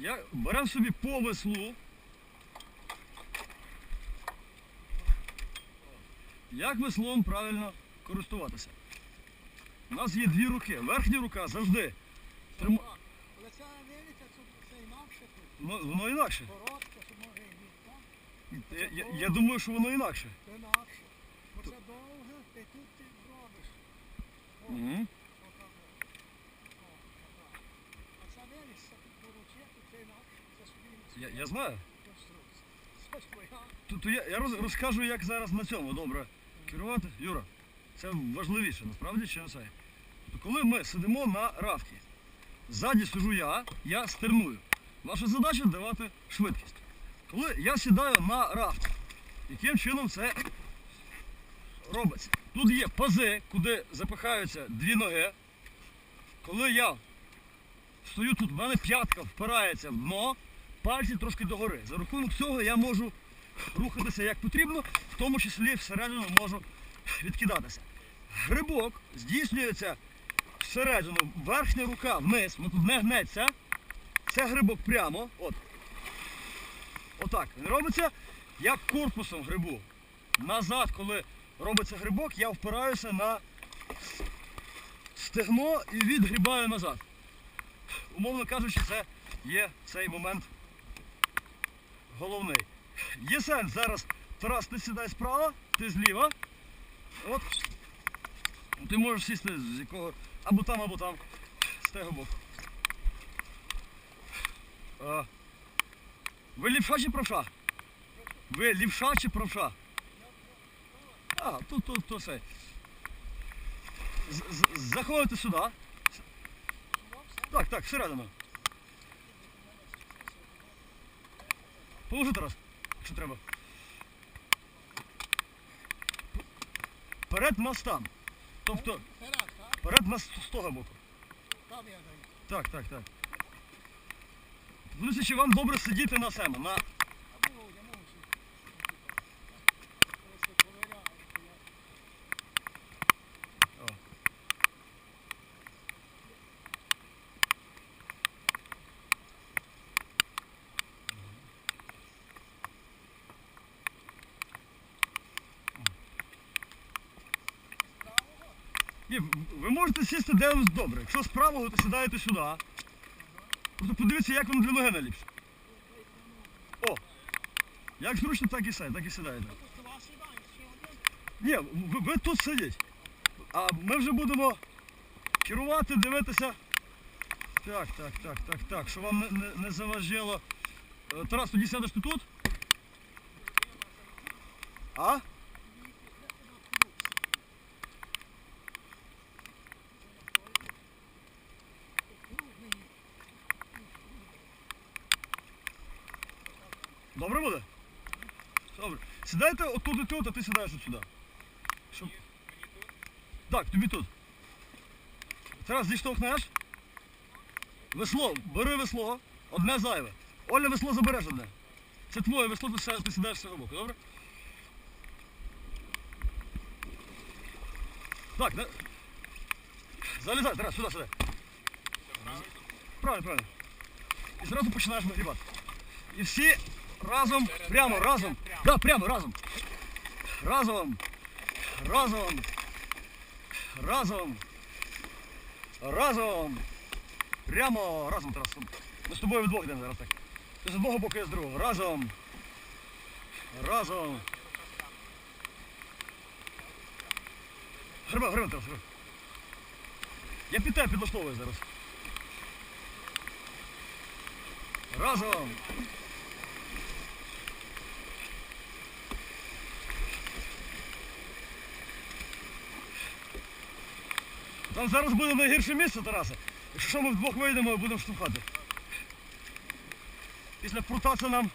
Я беремо собі по веслу. Як веслом правильно користуватися? У нас є дві руки. Верхня рука завжди. Трим... Але ця велика, це, це інакше. Ну, Воно інакше. Коротка, що може і так. Я, я, я думаю, що воно інакше. Це інакше. Бо це довге, і тут ти робиш. Угу. отак от. О, отак. А ця велика, це тут коротше, тут це інакше. Це собі Я, знаю. Тут я, я роз, розкажу, як зараз на цьому добре керувати. Юра, це важливіше, насправді, чи не це. Коли ми сидимо на рафті, ззаді сижу я, я стерную. Ваша задача давати швидкість. Коли я сідаю на рафт, яким чином це робиться? Тут є пази, куди запихаються дві ноги. Коли я стою тут, в мене п'ятка впирається в дно, пальці трошки догори. За рахунок цього я можу рухатися як потрібно, в тому числі всередину можу відкидатися. Грибок здійснюється всередину, верхня рука вниз, не гнеться. Це грибок прямо. От. Отак. Він робиться як корпусом грибу. Назад, коли робиться грибок, я впираюся на стегно і відгрібаю назад. Умовно кажучи, це є цей момент головний. Є сенс зараз, Тарас, ти сідай справа, ти зліва. От. Ти можеш сісти з якого. Або там, або там. З того боку. Ви лівша чи правша? Ви лівша чи правша? А, тут, тут, то все. Заходите сюди. Так, так, всередину. Поможи, Тарас, якщо треба. Перед мостом. Тобто, перед нас з того боку. Там я даю. Так, так, так. Дивіться, ще вам добре сидіти на себе, на А було, я можу сидіти. Просто ковиряю, то я- О. Ні, ви можете сісти де вам добре. Якщо з правого, то сідаєте сюди. Просто подивіться, як вам для ноги наліпше. О! Як зручно, так і сядь, так і сідаєте. Ні, ви, ви тут сидіть. А ми вже будемо керувати, дивитися. Так, так, так, так, так. Щоб вам не, не, не заважало. Е, Тарас, тоді сядеш ти тут? А? Добре буде? Добре. Сідайте отут тут, а ти сідаєш от сюди. Щоб... Так, тобі тут. Тарас, зіштовхнеш. Весло, бери весло, одне зайве. Оля весло забереш одне. Це твоє весло, ти сідаєш, з цього боку, добре? Так, не... залізай, Тарас, сюди, сюди. Правильно, правильно. І зразу починаєш нагрібати. І всі разом, прямо, разом. Да, прямо, разом. Разом. Разом. Разом. Разом. Прямо разом Тарас. Ми з тобою вдвох йдемо зараз так. Ти з одного боку, я з другого. Разом. Разом. Гриба, гриба, Тарас, гриба. Я під тебе підлаштовую зараз. Разом. Там зараз буде найгірше місце, Тарасе. Якщо що, ми вдвох вийдемо і будемо штовхати. Після це нам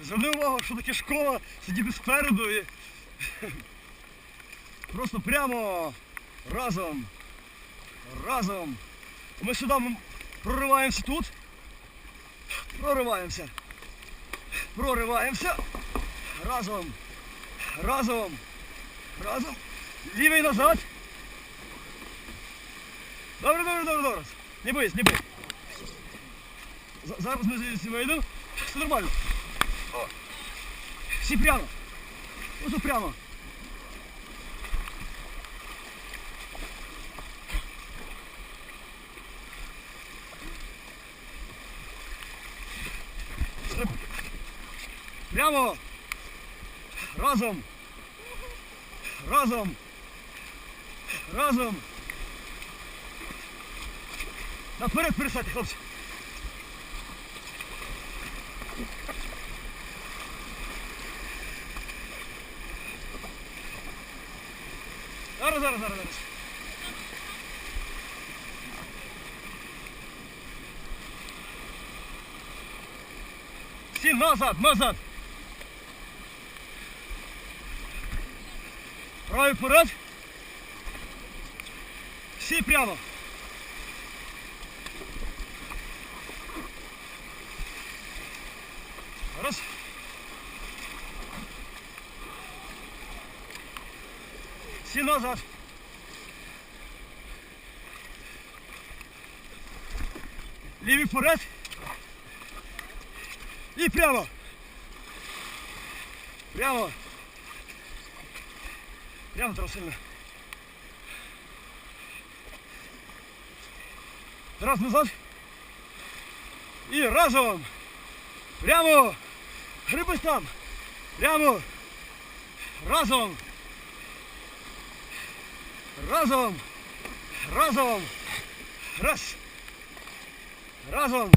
зверни увагу, що таке школа, сидіти спереду і просто прямо разом. Разом. Ми сюди прориваємося тут. Прориваємося. Прориваємося. Разом. Разом. Разом. Лівий назад. Добре, добре, добре, добре. Не бойся, не. За- Зараз ми звідси вийдемо. Все нормально. О. Всі прямо. Ось прямо. Прямо. Разом. Разом. Разом. Наперед пересадьте, хлопці. Зараз, зараз, зараз, зараз. Всі назад, назад. Правий вперед. Всі прямо. Раз. Всі назад. Лівий вперед. І прямо. Прямо. Прямо треба. Раз назад. І разом. Прямо. Грибись там. Прямо. Разом. Разом. Разом. Раз. Разом.